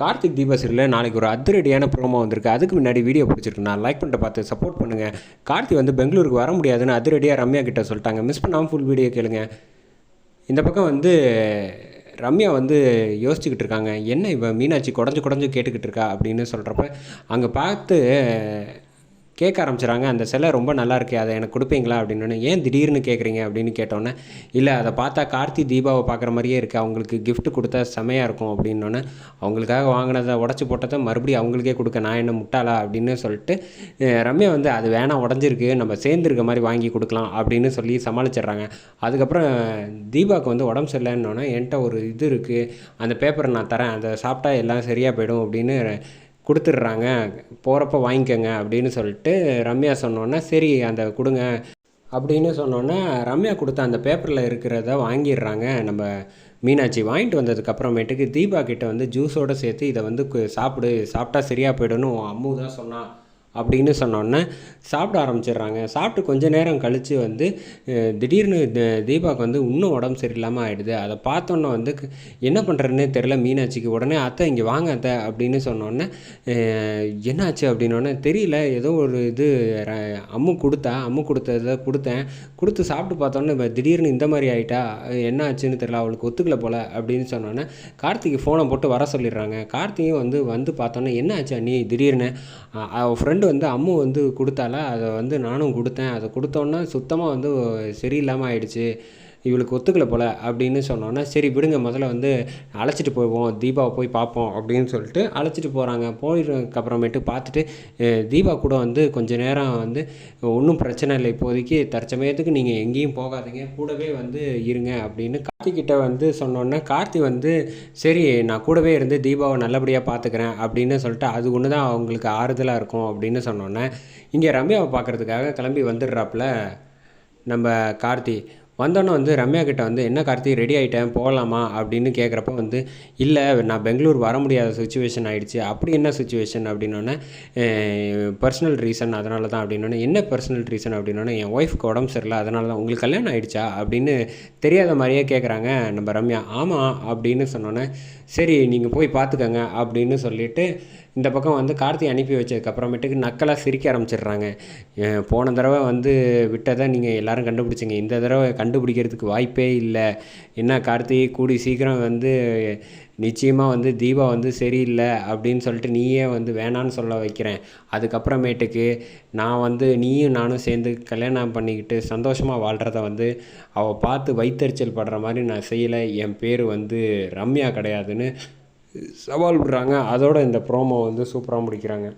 கார்த்திக் தீபா நாளைக்கு ஒரு அதிரடியான ப்ரோமோ வந்திருக்கு. அதுக்கு முன்னாடி வீடியோ பிடிச்சிருக்கு. நான் லைக் பண்ணிட்டு பார்த்து சப்போர்ட் பண்ணுங்கள் கார்த்தி வந்து பெங்களூருக்கு வர முடியாதுன்னு அதிரடியாக ரம்யா கிட்ட சொல்லிட்டாங்க. மிஸ் பண்ணாமல் ஃபுல் வீடியோ கேளுங்க. இந்த பக்கம் வந்து ரம்யா வந்து யோசிச்சுக்கிட்டு இருக்காங்க. என்ன இவன் மீனாட்சி குடஞ்சு குடஞ்சு கேட்டுக்கிட்டு இருக்கா அப்படின்னு சொல்கிறப்ப அங்கே பார்த்து கேட்க ஆரம்பிச்சிடறாங்க அந்த சிலை ரொம்ப நல்லா இருக்கே அதை எனக்கு கொடுப்பீங்களா? அப்படின்னு. ஏன் திடீர்னு கேட்குறீங்க? அப்படின்னு கேட்டோன்னே இல்லை அதை பார்த்தா கார்த்தி தீபாவை பார்க்குற மாதிரியே இருக்குது அவங்களுக்கு கிஃப்ட் கொடுத்தா செமையாக இருக்கும். அப்படின்னோடனே அவங்களுக்காக வாங்கினதை உடச்சி போட்டதை மறுபடியும் அவங்களுக்கே கொடுக்க நான் என்ன முட்டாளா? அப்படின்னு சொல்லிட்டு ரம்யா வந்து அது வேணாம் உடஞ்சிருக்கு. நம்ம சேர்ந்துருக்க மாதிரி வாங்கி கொடுக்கலாம் அப்படின்னு சொல்லி சமாளிச்சிடுறாங்க. அதுக்கப்புறம் தீபாவுக்கு வந்து உடம்பு சரியில்லைன்னொன்னே என்கிட்ட ஒரு இது இருக்குது அந்த பேப்பரை நான் தரேன். அதை சாப்பிட்டா எல்லாம் சரியாக போயிடும் அப்படின்னு கொடுத்துட்றாங்க. போகிறப்ப வாங்கிக்கோங்க அப்படின்னு சொல்லிட்டு ரம்யா சொன்னோன்னே சரி அந்த கொடுங்க. அப்படின்னு சொன்னோன்னே ரம்யா கொடுத்த அந்த பேப்பரில் இருக்கிறத வாங்கிடுறாங்க. நம்ம மீனாட்சி வாங்கிட்டு வந்ததுக்கப்புறமேட்டுக்கு தீபா கிட்டே வந்து ஜூஸோடு சேர்த்து இதை வந்து சாப்பிடு சாப்பிட்டா சரியாக போயிடணும் அம்மு தான் சொன்னான் அப்படின்னு சொன்னோன்னே சாப்பிட ஆரம்பிச்சிடுறாங்க. சாப்பிட்டு கொஞ்ச நேரம் கழித்து வந்து திடீர்னு தீபாவுக்கு வந்து இன்னும் உடம்பு சரியில்லாமல் ஆகிடுது அதை பார்த்தோன்னே வந்து என்ன பண்ணுறதுனே தெரில மீனாட்சிக்கு உடனே அத்தை இங்கே வாங்க அத்தை அப்படின்னு சொன்னோன்னே என்னாச்சு? அப்படின்னோடனே தெரியல. ஏதோ ஒரு இது அம்மு கொடுத்தா அம்மு கொடுத்ததை கொடுத்தேன். கொடுத்து சாப்பிட்டு பார்த்தோன்னே இப்போ திடீர்னு இந்த மாதிரி ஆயிட்டா? என்ன ஆச்சுன்னு தெரியல. அவளுக்கு ஒத்துக்கல போல் அப்படின்னு சொன்னோன்னே கார்த்திக்கு ஃபோனை போட்டு வர சொல்லிடுறாங்க. கார்த்தியும் வந்து வந்து பார்த்தோன்னே என்ன ஆச்சு நீ திடீர்னு? அவள் அவ ஃப்ரெண்டு வந்து அம்மு வந்து கொடுத்தால அதை வந்து நானும் கொடுத்தேன். அதை கொடுத்தோன்னே சுத்தமாக வந்து சரியில்லாமல் ஆயிடுச்சு. இவளுக்கு ஒத்துக்கல போல அப்படின்னு சொன்னோன்னே சரி விடுங்க முதல்ல வந்து அழைச்சிட்டு போவோம் தீபாவை போய் பார்ப்போம் அப்படின்னு சொல்லிட்டு அழைச்சிட்டு போகிறாங்க போயிடுறதுக்கு அப்புறமேட்டு பார்த்துட்டு தீபா கூட வந்து கொஞ்ச நேரம் வந்து ஒன்றும் பிரச்சனை இல்லை இப்போதைக்கு தற்சமயத்துக்கு நீங்கள் எங்கேயும் போகாதீங்க கூடவே வந்து இருங்க அப்படின்னு கார்த்திகிட்ட வந்து சொன்னோன்னே கார்த்தி வந்து சரி நான் கூடவே இருந்து தீபாவை நல்லபடியாக பார்த்துக்கிறேன் அப்படின்னு சொல்லிட்டு அது ஒன்று தான் அவங்களுக்கு ஆறுதலாக இருக்கும் அப்படின்னு சொன்னோன்னே இங்கே ரம்யாவை பார்க்குறதுக்காக கிளம்பி வந்துடுறாப்புல நம்ம கார்த்தி. வந்தோன்னே வந்து ரம்யா கிட்ட வந்து என்ன கார்த்தி ரெடி ஆகிட்டேன் போகலாமா அப்படின்னு கேட்குறப்ப வந்து இல்லை நான் பெங்களூர் வர முடியாத சுச்சுவேஷன் ஆயிடுச்சு. அப்படி என்ன சுச்சுவேஷன் அப்படின்னோடனே பர்சனல் ரீசன் அதனால தான் அப்படின்னோடனே என்ன பர்சனல் ரீசன் அப்படின்னோடனே என் ஒய்ஃப்க்கு உடம்பு சரியில்லை அதனால தான் உங்களுக்கு கல்யாணம் ஆகிடுச்சா அப்படின்னு தெரியாத மாதிரியே கேட்குறாங்க நம்ம ரம்யா. ஆமாம் அப்படின்னு சொன்னோன்னே சரி நீங்கள் போய் பார்த்துக்கங்க அப்படின்னு சொல்லிட்டு இந்த பக்கம் வந்து கார்த்தி அனுப்பி வச்சதுக்கப்புறமேட்டுக்கு நக்கலாக சிரிக்க ஆரம்பிச்சிடுறாங்க. போன தடவை வந்து விட்டதை நீங்கள் எல்லாரும் கண்டுபிடிச்சிங்க. இந்த தடவை கண்டுபிடிக்கிறதுக்கு வாய்ப்பே இல்லை. என்ன கார்த்திகை கூடி சீக்கிரம் வந்து நிச்சயமாக வந்து தீபா வந்து சரியில்லை அப்படின்னு சொல்லிட்டு நீயே வந்து வேணான்னு சொல்ல வைக்கிறேன். அதுக்கப்புறமேட்டுக்கு நான் வந்து நீயும் நானும் சேர்ந்து கல்யாணம் பண்ணிக்கிட்டு சந்தோஷமாக வாழ்கிறத வந்து அவள் பார்த்து வைத்தறிச்சல் படுற மாதிரி நான் செய்யலை. என் பேர் வந்து ரம்யா கிடையாதுன்னு சவால் விடுறாங்க. அதோட இந்த ப்ரோமோ வந்து சூப்பராக முடிக்கிறாங்க.